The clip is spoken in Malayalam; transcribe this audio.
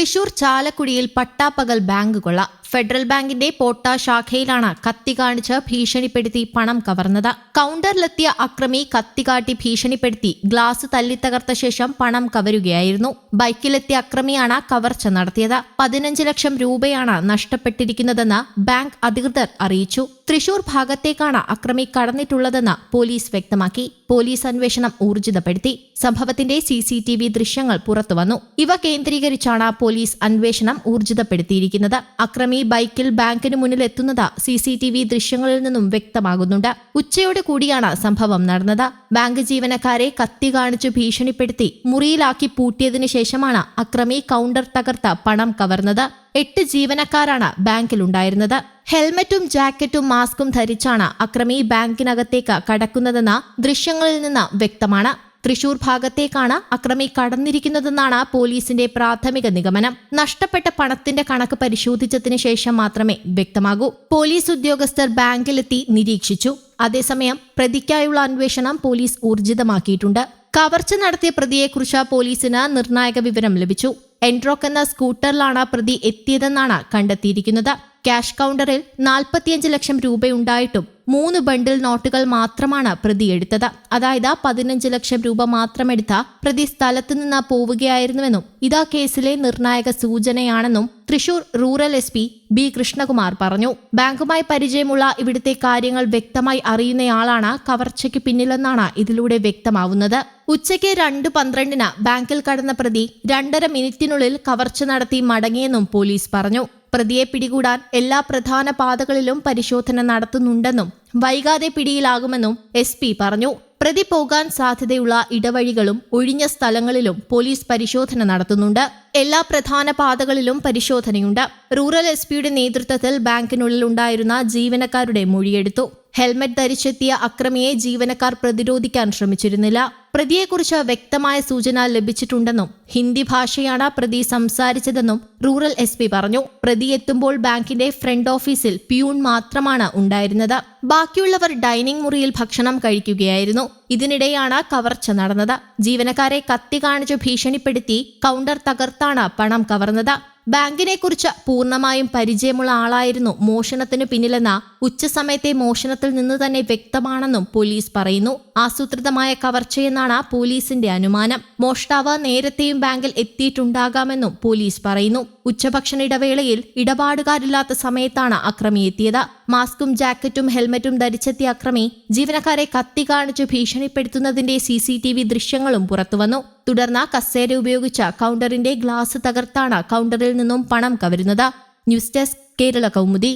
തൃശൂർ ചാലക്കുടിയിൽ പട്ടാപ്പകൽ ബാങ്ക് കൊള്ള. ഫെഡറൽ ബാങ്കിന്റെ പോട്ട ശാഖയിലാണ് കത്തി കാണിച്ച് ഭീഷണിപ്പെടുത്തി പണം കവർന്നത്. കൗണ്ടറിലെത്തിയ അക്രമി കത്തി കാട്ടി ഭീഷണിപ്പെടുത്തി. ഗ്ലാസ് തല്ലിത്തകർത്ത ശേഷം പണം കവരുകയായിരുന്നു. ബൈക്കിലെത്തിയ അക്രമിയാണ് കവർച്ച നടത്തിയത്. പതിനഞ്ച് ലക്ഷം രൂപയാണ് നഷ്ടപ്പെട്ടിരിക്കുന്നതെന്ന് ബാങ്ക് അധികൃതർ അറിയിച്ചു. തൃശൂർ ഭാഗത്തേക്കാണ് അക്രമി കടന്നിട്ടുള്ളതെന്ന് പോലീസ് വ്യക്തമാക്കി. പോലീസ് അന്വേഷണം ഊർജിതപ്പെടുത്തി. സംഭവത്തിന്റെ സി സി ടി വി ദൃശ്യങ്ങൾ പുറത്തുവന്നു. ഇവ കേന്ദ്രീകരിച്ചാണ് പോലീസ് അന്വേഷണം ഊർജിതപ്പെടുത്തിയിരിക്കുന്നത്. അക്രമി ബൈക്കിൽ ബാങ്കിന് മുന്നിൽ എത്തുന്നത് സി സി ടി വി ദൃശ്യങ്ങളിൽ നിന്നും വ്യക്തമാകുന്നുണ്ട്. ഉച്ചയോടെ കൂടിയാണ് സംഭവം നടന്നത്. ബാങ്ക് ജീവനക്കാരെ കത്തി കാണിച്ചു ഭീഷണിപ്പെടുത്തി മുറിയിലാക്കി പൂട്ടിയതിനു ശേഷമാണ് അക്രമി കൗണ്ടർ തകർത്ത് പണം കവർന്നത്. എട്ട് ജീവനക്കാരാണ് ബാങ്കിലുണ്ടായിരുന്നത്. ഹെൽമറ്റും ജാക്കറ്റും മാസ്കും ധരിച്ചാണ് അക്രമി ബാങ്കിനകത്തേക്ക് കടക്കുന്നതെന്ന് ദൃശ്യങ്ങളിൽ നിന്ന് വ്യക്തമാണ്. തൃശൂർ ഭാഗത്തേക്കാണ് അക്രമി കടന്നിരിക്കുന്നതെന്നാണ് പോലീസിന്റെ പ്രാഥമിക നിഗമനം. നഷ്ടപ്പെട്ട പണത്തിന്റെ കണക്ക് പരിശോധിച്ചതിന് ശേഷം മാത്രമേ വ്യക്തമാകൂ. പോലീസ് ഉദ്യോഗസ്ഥർ ബാങ്കിലെത്തി നിരീക്ഷിച്ചു. അതേസമയം പ്രതിക്കായുള്ള അന്വേഷണം പോലീസ് ഊർജിതമാക്കിയിട്ടുണ്ട്. കവർച്ച നടത്തിയ പ്രതിയെക്കുറിച്ച് പോലീസിന് നിർണായക വിവരം ലഭിച്ചു. എൻട്രോക്ക് എന്ന സ്കൂട്ടറിലാണ് പ്രതി എത്തിയതെന്നാണ് കണ്ടെത്തിയിരിക്കുന്നത്. ക്യാഷ് കൗണ്ടറിൽ നാൽപ്പത്തിയഞ്ച് ലക്ഷം രൂപയുണ്ടായിട്ടും മൂന്ന് ബണ്ടിൽ നോട്ടുകൾ മാത്രമാണ് പ്രതി എടുത്തത്. അതായത് പതിനഞ്ച് ലക്ഷം രൂപ മാത്രമെടുത്ത പ്രതി സ്ഥലത്തു നിന്ന് പോവുകയായിരുന്നുവെന്നും ഇതാ കേസിലെ നിർണായക സൂചനയാണെന്നും Thrissur rural S P B Krishnakumar പറഞ്ഞു. ബാങ്കുമായി പരിചയമുള്ള ഇവിടുത്തെ കാര്യങ്ങൾ വ്യക്തമായി അറിയുന്നയാളാണ് കവർച്ചയ്ക്ക് പിന്നിലെന്നാണ് ഇതിലൂടെ വ്യക്തമാവുന്നത്. ഉച്ചയ്ക്ക് രണ്ട് പന്ത്രണ്ടിന് ബാങ്കിൽ കടന്ന പ്രതി രണ്ടര മിനിറ്റിനുള്ളിൽ കവർച്ച നടത്തി മടങ്ങിയെന്നും പോലീസ് പറഞ്ഞു. പ്രതിയെ പിടികൂടാൻ എല്ലാ പ്രധാന പാതകളിലും പരിശോധന നടത്തുന്നുണ്ടെന്നും വൈകാതെ പിടിയിലാകുമെന്നും എസ് പി പറഞ്ഞു. പ്രതി പോകാൻ സാധ്യതയുള്ള ഇടവഴികളും ഒഴിഞ്ഞ സ്ഥലങ്ങളിലും പോലീസ് പരിശോധന നടത്തുന്നുണ്ട്. എല്ലാ പ്രധാന പാതകളിലും പരിശോധനയുണ്ട്. റൂറൽ എസ് പിയുടെ നേതൃത്വത്തിൽ ബാങ്കിനുള്ളിൽ ഉണ്ടായിരുന്ന ജീവനക്കാരുടെ മൊഴിയെടുത്തു. ഹെൽമറ്റ് ധരിച്ചെത്തിയ അക്രമിയെ ജീവനക്കാർ പ്രതിരോധിക്കാൻ ശ്രമിച്ചിരുന്നില്ല. പ്രതിയെക്കുറിച്ച് വ്യക്തമായ സൂചന ലഭിച്ചിട്ടുണ്ടെന്നും ഹിന്ദി ഭാഷയാണ് പ്രതി സംസാരിച്ചതെന്നും റൂറൽ എസ് പി പറഞ്ഞു. പ്രതി എത്തുമ്പോൾ ബാങ്കിന്റെ ഫ്രണ്ട് ഓഫീസിൽ പ്യൂൺ മാത്രമാണ് ഉണ്ടായിരുന്നത്. ബാക്കിയുള്ളവർ ഡൈനിങ് മുറിയിൽ ഭക്ഷണം കഴിക്കുകയായിരുന്നു. ഇതിനിടെയാണ് കവർച്ച നടന്നത്. ജീവനക്കാരെ കത്തി കാണിച്ച് ഭീഷണിപ്പെടുത്തി കൗണ്ടർ തകർത്താണ് പണം കവർന്നത്. ബാങ്കിനെ കുറിച്ച് പൂർണമായും പരിചയമുള്ള ആളായിരുന്നു മോഷണത്തിനു പിന്നിലെന്ന ഉച്ചസമയത്തെ മോഷണത്തിൽ നിന്ന് തന്നെ വ്യക്തമാണെന്നും പോലീസ് പറയുന്നു. ആസൂത്രിതമായ കവർച്ചയെന്നാണ് പോലീസിന്റെ അനുമാനം. മോഷ്ടാവ് നേരത്തെയും ബാങ്കിൽ എത്തിയിട്ടുണ്ടാകാമെന്നും പോലീസ് പറയുന്നു. ഉച്ചഭക്ഷണ ഇടവേളയിൽ ഇടപാടുകാരില്ലാത്ത സമയത്താണ് അക്രമി എത്തിയത്. മാസ്കും ജാക്കറ്റും ഹെൽമറ്റും ധരിച്ചെത്തിയ അക്രമി ജീവനക്കാരെ കത്തി കാണിച്ച് ഭീഷണിപ്പെടുത്തുന്നതിന്റെ സി ദൃശ്യങ്ങളും പുറത്തുവന്നു. തുടർന്ന് കസേര ഉപയോഗിച്ച കൗണ്ടറിന്റെ ഗ്ലാസ് തകർത്താണ് കൗണ്ടറിൽ നിന്നും പണം കവരുന്നത്. News desk Kerala Kaumudi.